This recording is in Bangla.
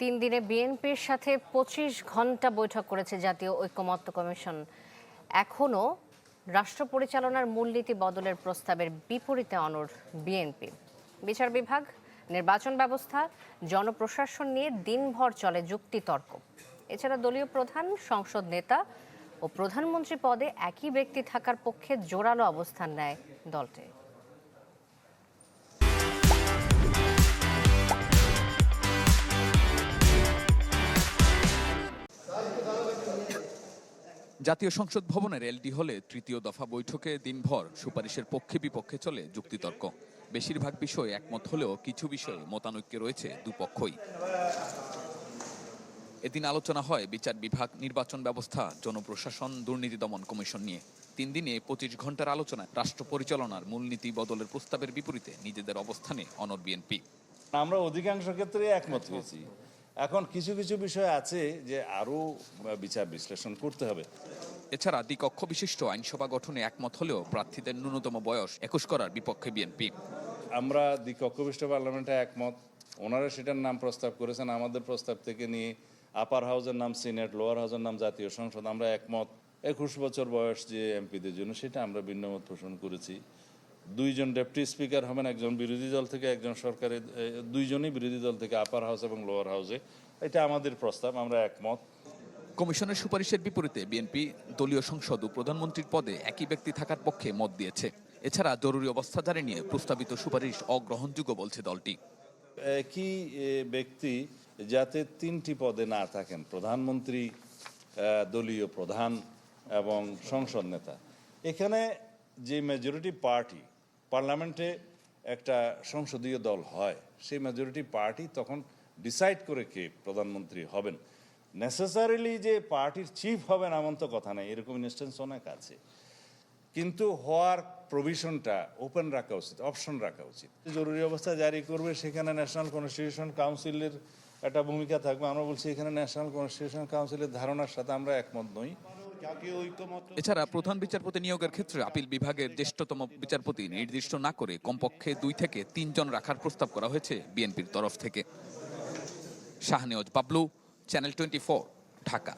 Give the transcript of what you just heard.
তিন দিনে বিএনপির সাথে পঁচিশ ঘণ্টা বৈঠক করেছে জাতীয় ঐক্যমত্য কমিশন। এখনও রাষ্ট্র পরিচালনার মূলনীতি বদলের প্রস্তাবের বিপরীতে অনড় বিএনপি। বিচার বিভাগ, নির্বাচন ব্যবস্থা, জনপ্রশাসন নিয়ে দিনভর চলে যুক্তিতর্ক। এছাড়া দলীয় প্রধান, সংসদ নেতা ও প্রধানমন্ত্রী পদে একই ব্যক্তি থাকার পক্ষে জোরালো অবস্থান নেয় দলটি। জাতীয় সংসদ ভবনের এলডি হলে তৃতীয় দফা বৈঠকে দিনভর সুপারিশের পক্ষে বিপক্ষে চলে যুক্তিতর্ক। বেশিরভাগ বিষয়ে একমত হলেও কিছু বিষয়ে মতানৈক্য রয়েছে দুপক্ষই। এদিন আলোচনা হয় বিচার বিভাগ, নির্বাচন ব্যবস্থা, জনপ্রশাসন, দুর্নীতি দমন কমিশন নিয়ে। তিন দিনে পঁচিশ ঘণ্টার আলোচনায় রাষ্ট্র পরিচালনার মূলনীতি বদলের প্রস্তাবের বিপরীতে নিজেদের অবস্থানে অনর বিএনপি। আমরা অধিকাংশ ক্ষেত্রে একমত হয়েছি। এখন কিছু কিছু বিষয় আছে যে আরও বিচার বিশ্লেষণ করতে হবে। এছাড়া দ্বিকক্ষ বিশিষ্ট আইনসভা গঠনে একমত হলেও প্রার্থীদের ন্যূনতম বয়স একুশ করার বিপক্ষে বিএনপি। আমরা দ্বিকক্ষবিষ্ট পার্লামেন্টে একমত। ওনারা সেটার নাম প্রস্তাব করেছেন। আমাদের প্রস্তাব থেকে নিয়ে আপার হাউসের নাম সিনেট লোয়ার হাউসের নাম জাতীয় সংসদ আমরা একমত। একুশ বছর বয়স যে এমপিদের জন্য সেটা আমরা ভিন্নমত পোষণ করেছি। দুইজন ডেপুটি স্পিকার হবেন একজন বিরোধী দল থেকে একজন সরকারের দুইজনই বিরোধী দল থেকে আপার হাউস এবং লোয়ার হাউসে এটা আমাদের প্রস্তাব আমরা একমত। কমিশনের সুপারিশের বিপরীতে বিএনপি দলীয় সংসদ ও প্রধানমন্ত্রীর পদে একই ব্যক্তি থাকার পক্ষে মত দিয়েছে। এছাড়া জরুরি অবস্থা জারি নিয়ে প্রস্তাবিত সুপারিশ অগ্রহণযোগ্য বলছে দলটি। একই ব্যক্তি যাতে তিনটি পদে না থাকেন প্রধানমন্ত্রী দলীয় প্রধান এবং সংসদ নেতা। এখানে যে মেজরিটি পার্টি পার্লামেন্টে একটা সংসদীয় দল হয়, সেই মেজরিটি পার্টি তখন ডিসাইড করে কে প্রধানমন্ত্রী হবেন। নেসেসারিলি যে পার্টির চিফ হবেন এমন তো কথা নেই, এরকম ইনস্টেন্স অনেক আছে। কিন্তু হওয়ার প্রভিশনটা ওপেন রাখা উচিত অপশন রাখা উচিত। জরুরি অবস্থা জারি করবে, সেখানে ন্যাশনাল কনস্টিটিউশন কাউন্সিলের একটা ভূমিকা থাকবে। আমরা বলছি এখানে ন্যাশনাল কনস্টিটিউশন কাউন্সিলের ধারণার সাথে আমরা একমত নই। এছাড়া প্রধান বিচারপতি নিয়োগের ক্ষেত্রে আপিল বিভাগের জ্যেষ্ঠতম বিচারপতি নির্দিষ্ট না করে কমপক্ষে দুই থেকে তিনজন রাখার প্রস্তাব করা হয়েছে বিএনপির তরফ থেকে। Shahnewaz Bablu, channel twenty Dhaka.